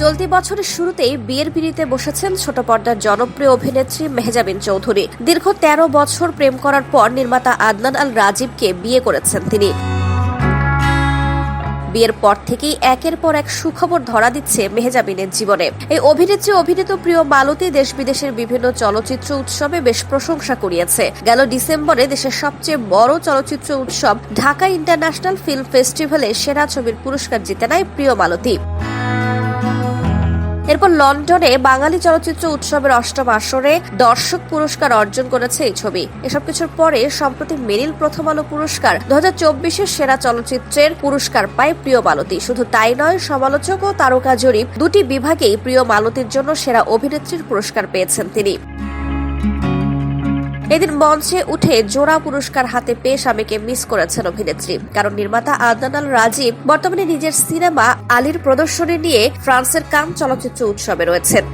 চলতি বছরের শুরুতেই বিয়ের পিড়িতে বসেছেন ছোট পর্দার জনপ্রিয় অভিনেত্রী মেহজাবিন চৌধুরী। দীর্ঘ তেরো বছর প্রেম করার পর নির্মাতা আদনান আল রাজীবকে বিয়ে করেছেন তিনি। বিয়ের পর থেকেই একের পর এক সুখবর ধরা দিচ্ছে মেহজাবিনের জীবনে। এই অভিনেত্রী অভিনীত প্রিয় মালতী দেশ বিদেশের বিভিন্ন চলচ্চিত্র উৎসবে বেশ প্রশংসা কুড়িয়েছে। গেল ডিসেম্বরে দেশের সবচেয়ে বড় চলচ্চিত্র উৎসব ঢাকা ইন্টারন্যাশনাল ফিল্ম ফেস্টিভ্যালে সেরা ছবির পুরস্কার জিতে নেয় প্রিয় মালতী। লন্ডনে বাঙালি চলচ্চিত্র উৎসবের অষ্টম আসরে দর্শক পুরস্কার অর্জন করেছে এই ছবি। এসব কিছুর পরে সম্প্রতি মেরিল প্রথম আলো পুরস্কার দু হাজার সেরা চলচ্চিত্রের পুরস্কার পায় প্রিয় মালতী। শুধু তাই নয়, সমালোচক ও তারকা জরিপ দুটি বিভাগেই প্রিয় মালতীর জন্য সেরা অভিনেত্রীর পুরস্কার পেয়েছেন তিনি। এদিন মঞ্চে উঠে জোড়া পুরস্কার হাতে পেয়ে স্বামীকে মিস করেছেন অভিনেত্রী। কারণ নির্মাতা আদনান আল রাজীব বর্তমানে নিজের সিনেমা আলীর প্রদর্শনী নিয়ে ফ্রান্সের কান চলচ্চিত্র উৎসবে রয়েছেন।